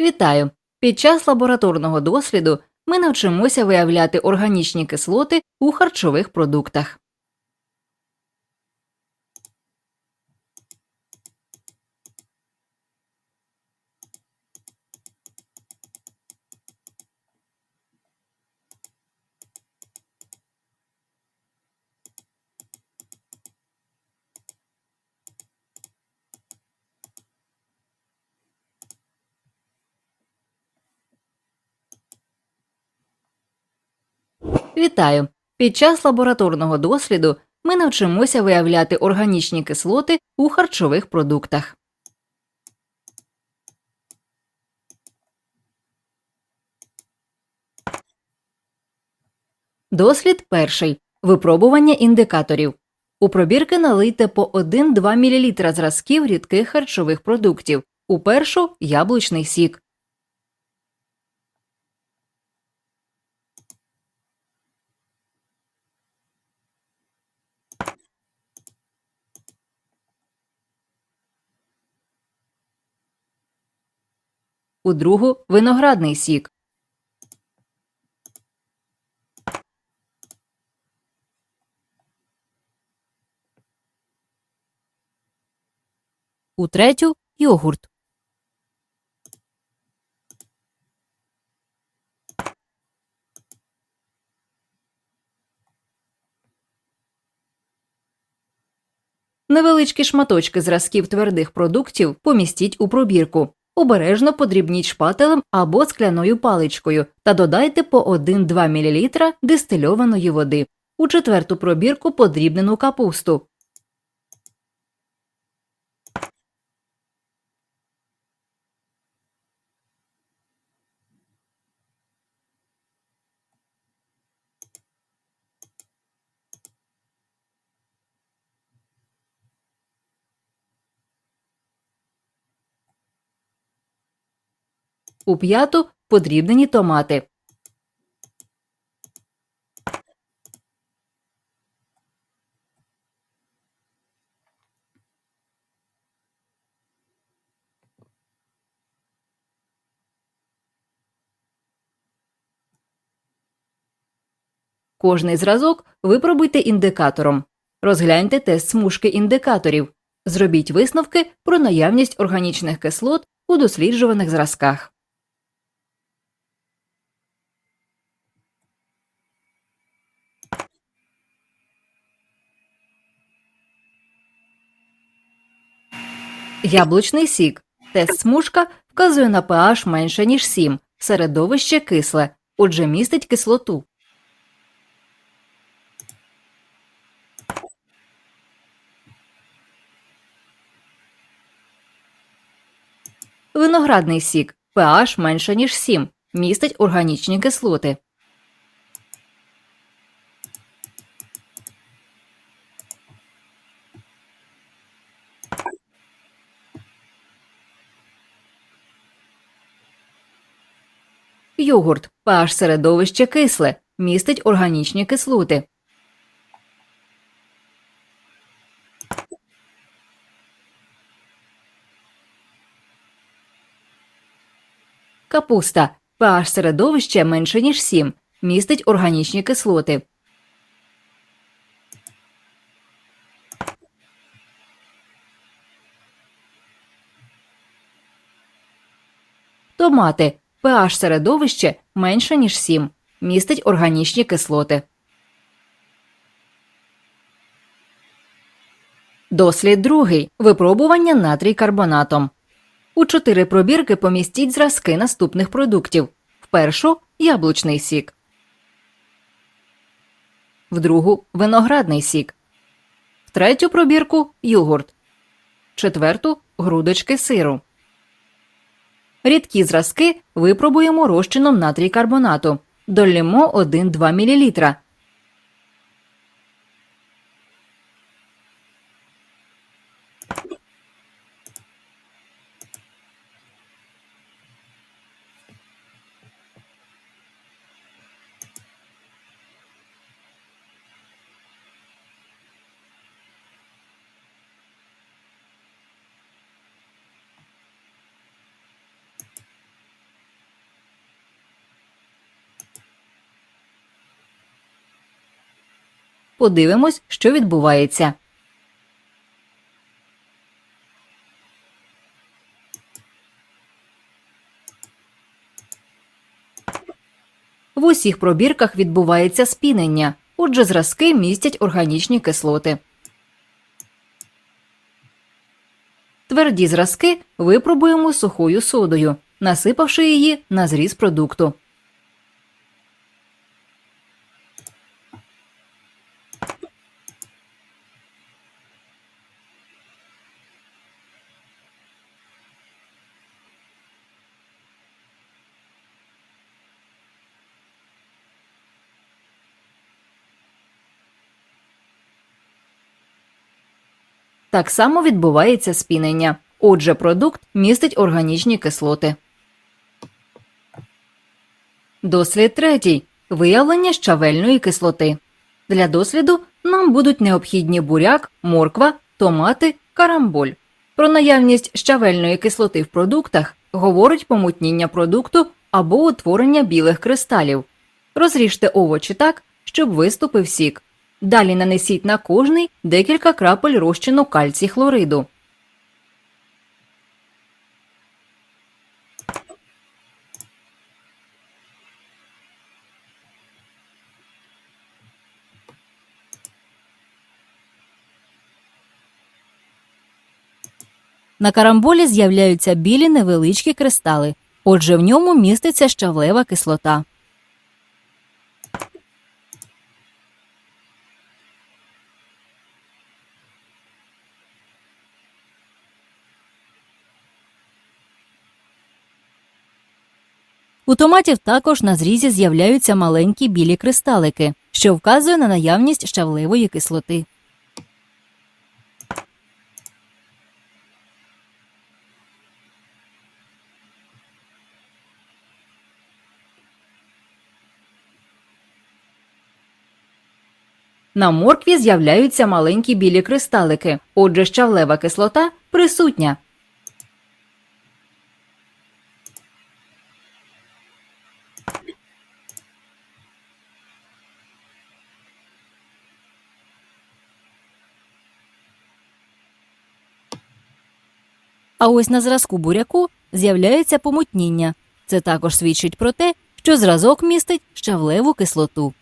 Вітаю! Під час лабораторного досліду ми навчимося виявляти органічні кислоти у харчових продуктах. Вітаю! Під час лабораторного досліду ми навчимося виявляти органічні кислоти у харчових продуктах. Дослід перший. Випробування індикаторів. У пробірки налийте по 1-2 мл зразків рідких харчових продуктів. У першу яблучний сік. У другу виноградний сік. У третю йогурт. Невеличкі шматочки зразків твердих продуктів помістіть у пробірку. Обережно подрібніть шпателем або скляною паличкою та додайте по 1-2 мл дистильованої води. У четверту пробірку подрібнену капусту. У п'яту подрібнені томати. Кожний зразок випробуйте індикатором. Розгляньте тест смужки індикаторів. Зробіть висновки про наявність органічних кислот у досліджуваних зразках. Яблучний сік. Тест смужка вказує на pH менше, ніж 7. Середовище кисле, отже містить кислоту. Виноградний сік. pH менше, ніж 7. Містить органічні кислоти. Йогурт. pH середовище кисле. Містить органічні кислоти. Капуста. pH середовище менше, ніж 7. Містить органічні кислоти. Томати. pH середовище менше, ніж 7. Містить органічні кислоти. Дослід другий. Випробування натрій карбонатом. У чотири пробірки помістіть зразки наступних продуктів. В першу яблучний сік. В другу виноградний сік. В третю пробірку йогурт. Четверту грудочки сиру. Рідкі зразки випробуємо розчином натрій карбонату. Долімо 1-2 мл. Подивимось, що відбувається. В усіх пробірках відбувається спінення, отже, зразки містять органічні кислоти. Тверді зразки випробуємо сухою содою, насипавши її на зріз продукту. Так само відбувається спінення. Отже, продукт містить органічні кислоти. Дослід третій. Виявлення щавельної кислоти. Для досліду нам будуть необхідні буряк, морква, томати, карамболь. Про наявність щавельної кислоти в продуктах говорить помутніння продукту або утворення білих кристалів. Розріжте овочі так, щоб виступив сік. Далі нанесіть на кожний декілька крапель розчину кальцій хлориду. На карамболі з'являються білі невеличкі кристали, отже в ньому міститься щавлева кислота. У томатів також на зрізі з'являються маленькі білі кристалики, що вказує на наявність щавлевої кислоти. На моркві з'являються маленькі білі кристалики, отже, щавлева кислота присутня. А ось на зразку буряку з'являється помутніння. Це також свідчить про те, що зразок містить щавлеву кислоту.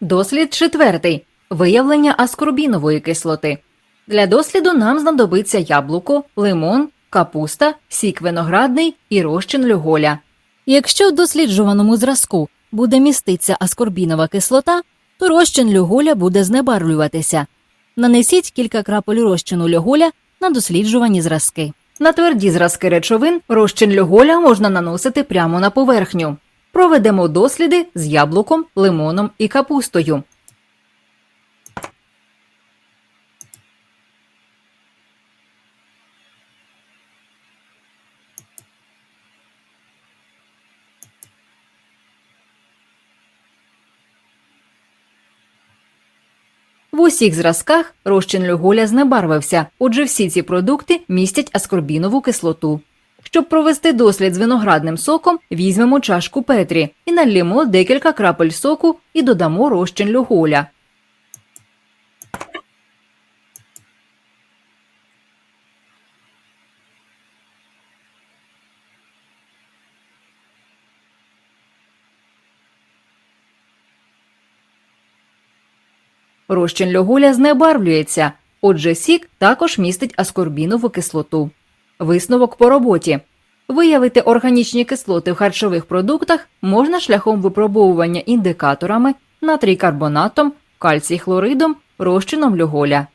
Дослід четвертий. Виявлення аскорбінової кислоти. Для досліду нам знадобиться яблуко, лимон, капуста, сік виноградний і розчин люголя. Якщо в досліджуваному зразку буде міститися аскорбінова кислота, то розчин люголя буде знебарвлюватися. Нанесіть кілька крапель розчину льоголя на досліджувані зразки. На тверді зразки речовин розчин льоголя можна наносити прямо на поверхню. Проведемо досліди з яблуком, лимоном і капустою. Усіх зразках розчин люголя знебарвився, отже, всі ці продукти містять аскорбінову кислоту. Щоб провести дослід з виноградним соком, візьмемо чашку Петрі і налємо декілька крапель соку і додамо розчин люголя. Розчин льоголя знебарвлюється, отже, сік також містить аскорбінову кислоту. Висновок по роботі. Виявити органічні кислоти в харчових продуктах можна шляхом випробовування індикаторами, натрій карбонатом, кальцій хлоридом, розчином люголя.